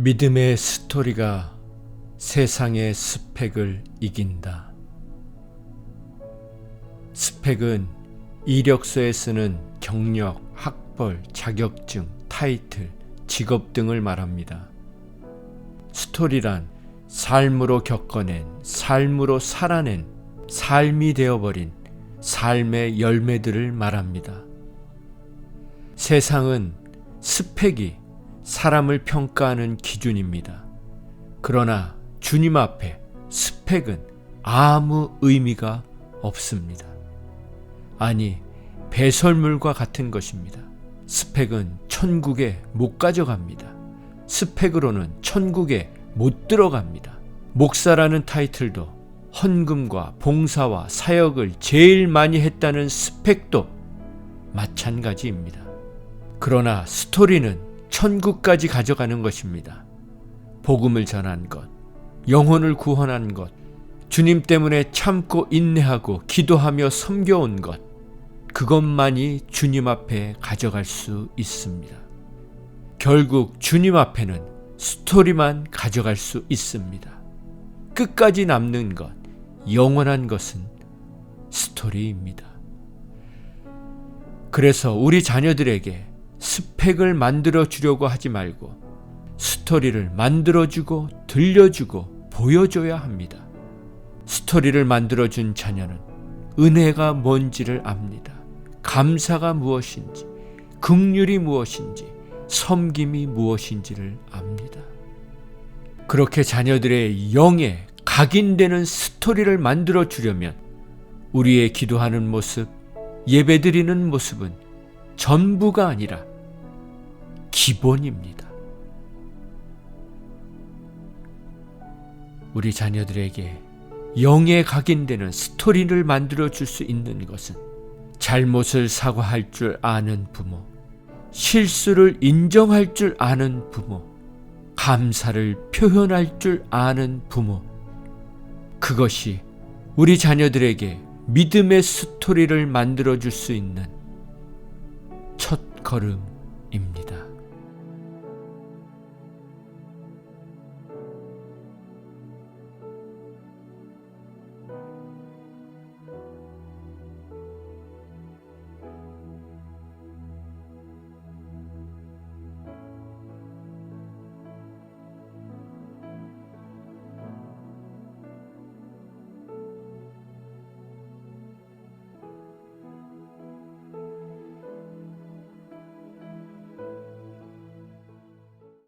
믿음의 스토리가 세상의 스펙을 이긴다. 스펙은 이력서에 쓰는 경력, 학벌, 자격증, 타이틀, 직업 등을 말합니다. 스토리란 삶으로 겪어낸, 삶으로 살아낸, 삶이 되어버린 삶의 열매들을 말합니다. 세상은 스펙이 사람을 평가하는 기준입니다. 그러나 주님 앞에 스펙은 아무 의미가 없습니다. 아니, 배설물과 같은 것입니다. 스펙은 천국에 못 가져갑니다. 스펙으로는 천국에 못 들어갑니다. 목사라는 타이틀도 헌금과 봉사와 사역을 제일 많이 했다는 스펙도 마찬가지입니다. 그러나 스토리는 천국까지 가져가는 것입니다. 복음을 전한 것, 영혼을 구원한 것, 주님 때문에 참고 인내하고 기도하며 섬겨온 것, 그것만이 주님 앞에 가져갈 수 있습니다. 결국 주님 앞에는 스토리만 가져갈 수 있습니다. 끝까지 남는 것, 영원한 것은 스토리입니다. 그래서 우리 자녀들에게 스펙을 만들어 주려고 하지 말고 스토리를 만들어 주고 들려주고 보여줘야 합니다. 스토리를 만들어 준 자녀는 은혜가 뭔지를 압니다. 감사가 무엇인지, 극률이 무엇인지, 섬김이 무엇인지를 압니다. 그렇게 자녀들의 영에 각인되는 스토리를 만들어 주려면 우리의 기도하는 모습, 예배드리는 모습은 전부가 아니라 기본입니다. 우리 자녀들에게 영에 각인되는 스토리를 만들어 줄 수 있는 것은 잘못을 사과할 줄 아는 부모, 실수를 인정할 줄 아는 부모, 감사를 표현할 줄 아는 부모. 그것이 우리 자녀들에게 믿음의 스토리를 만들어 줄 수 있는 첫 걸음입니다.